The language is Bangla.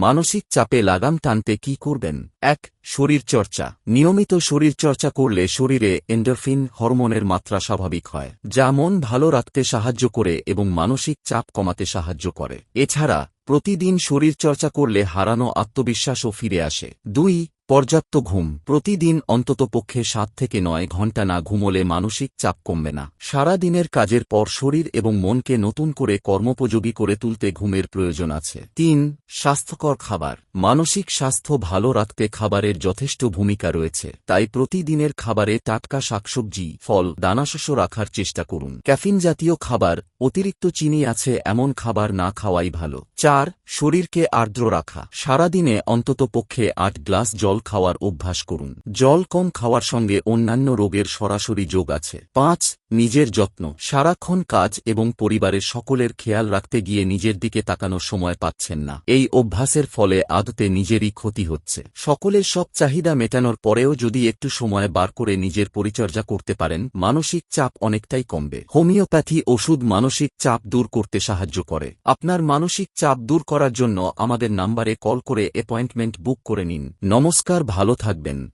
মানসিক চাপে লাগাম টানতে কি করবেন? এক, শরীরচর্চা। নিয়মিত শরীরচর্চা করলে শরীরে এন্ডোরফিন হরমোনের মাত্রা স্বাভাবিক হয়, যা মন ভালো রাখতে সাহায্য করে এবং মানসিক চাপ কমাতে সাহায্য করে। এছাড়া, প্রতিদিন শরীরচর্চা করলে হারানো আত্মবিশ্বাসও ফিরে আসে। দুই পর্যাপ্ত ঘুম। প্রতিদিন অন্ততপক্ষে সাত থেকে নয় ঘণ্টা না ঘুমোলে মানসিক চাপ কমবে না। সারা দিনের কাজের পর শরীর এবং মনকে নতুন করে কর্মোপযোগী করে তুলতে ঘুমের প্রয়োজন আছে। তিন, স্বাস্থ্যকর খাবার। মানসিক স্বাস্থ্য ভালো রাখতে খাবারের যথেষ্ট ভূমিকা রয়েছে। তাই প্রতিদিনের খাবারে টাটকা শাকসবজি, ফল, দানাশস্য রাখার চেষ্টা করুন। ক্যাফিন জাতীয় খাবার, অতিরিক্ত চিনি আছে এমন খাবার না খাওয়াই ভালো। চার, শরীরকে আর্দ্র রাখা। সারাদিনে অন্তত পক্ষে আট গ্লাস জল খাওয়ার অভ্যাস করুন। জল কম খাওয়ার সঙ্গে অন্যান্য রোগের সরাসরি যোগ আছে। পাঁচ, নিজের যত্ন। সারাক্ষণ কাজ এবং পরিবারের সকলের খেয়াল রাখতে গিয়ে নিজের দিকে তাকানোর সময় পাচ্ছেন না। এই অভ্যাসের ফলে আদতে নিজেরই ক্ষতি হচ্ছে। সকলের সব চাহিদা মেটানোর পরেও যদি একটু সময় বার করে নিজের পরিচর্যা করতে পারেন, মানসিক চাপ অনেকটাই কমবে। হোমিওপ্যাথি ওষুধ মানসিক চাপ দূর করতে সাহায্য করে। আপনার মানসিক চাপ দূর করার জন্য আমাদের নাম্বারে কল করে অ্যাপয়েন্টমেন্ট বুক করে নিন। নমস্কার ভালো থাকবেন।